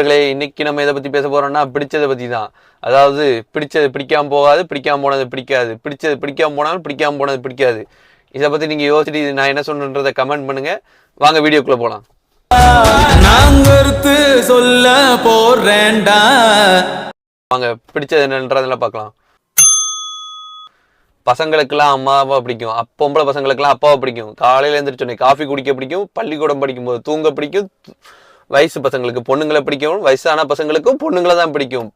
நண்பர்களே இன்னைக்கு நம்ம எதை பத்தி பேச போறோம்னா பிடிச்சதை பத்தி தான் அதாவது பிடிச்சது பிடிக்காம போகாது பிடிக்காம போனது பிடிக்காது. பிடிச்சது பிடிக்காம போனாலும் பிடிக்காம போனது பிடிக்காது. இதை பத்தி நீங்க யோசிச்சுட்டு நான் என்ன சொன்னன்றதை கமெண்ட் பண்ணுங்க. வாங்க வீடியோக்குள்ள போலாம். நாங்கருத்து சொல்ல போறேன்டா. வாங்க பிடிச்சது என்னன்றதுல பார்க்கலாம். பசங்களுக்கெல்லாம் அம்மாவை பிடிக்கும். அப்ப பொம்பளை பசங்களுக்கெல்லாம் அப்பாவை பிடிக்கும். காலையில எழுந்திரிச்சோடனே காஃபி குடிக்க பிடிக்கும். பள்ளிக்கூடம் படிக்கும்போது தூங்க பிடிக்கும். வயசு பசங்களுக்கு பொண்ணுங்களை பிடிக்கும் வயசான பசங்களுக்கும் பொண்ணுங்களை தான் பிடிக்கும்.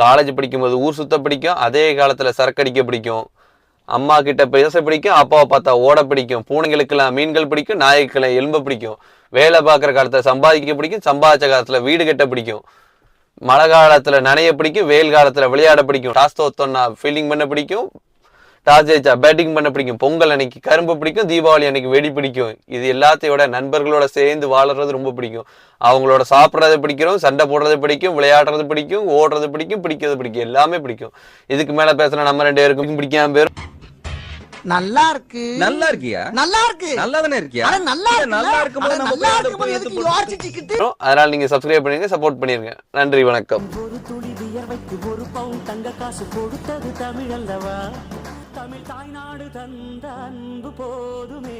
காலேஜ் படிக்கும்போது ஊர் சுத்த பிடிக்கும் அதே காலத்தில் சரக்கடிக்க பிடிக்கும். அம்மா கிட்ட பேச பிடிக்கும் அப்பாவை பார்த்தா ஓட பிடிக்கும். பூனைகளுக்கெல்லாம் மீன்கள் பிடிக்கும் நாய்க்கெல்லாம் எலும்ப பிடிக்கும். வேலை பார்க்குற காலத்தில் சம்பாதிக்க பிடிக்கும் சம்பாதிச்ச காலத்தில் வீடு கட்ட பிடிக்கும். மழை காலத்தில் நனைய பிடிக்கும் வெயில் காலத்தில் விளையாட பிடிக்கும். டாஸ் தோத்தோன்னா ஃபீலிங் பண்ண பிடிக்கும் ஜெயிச்சா பேட்டிங் பண்ண பிடிக்கும் பொங்கல் அன்னைக்கு கரும்பு பிடிக்கும் தீபாவளி அன்னைக்கு வெடி பிடிக்கும். இது எல்லாத்தையோட நண்பர்களோட சேர்ந்து வாழறது ரொம்ப பிடிக்கும். அவங்களோட சாப்பிட்றது பிடிக்கும் சண்டை போடுறது பிடிக்கும் விளையாடுறது பிடிக்கும் ஓடுறது பிடிக்கும் பிடிக்கிறது பிடிக்கும். எல்லாமே பிடிக்கும். இதுக்கு மேல பேசுனா நம்ம ரெண்டு பேருக்கும் பிடிக்காம பேரும் நல்லா இருக்கு. நல்லா இருக்கியா? நல்லா இருக்கு. நல்லா தானே இருக்கியா? நல்லா நல்லா இருக்கும்போது நம்ம நல்லா இருக்கும்போது எதுக்கு யோசிச்சுக்கிட்டு? அதனால நீங்க சப்ஸ்கிரைப் பண்ணிருங்க சப்போர்ட் பண்ணிருங்க. நன்றி வணக்கம். ஒரு துளி வியர்வைக்கு ஒரு பவுன் தங்க காசு கொடுத்தது தமிழ் அல்லவா நாடு தந்த அன்பு போதுமே.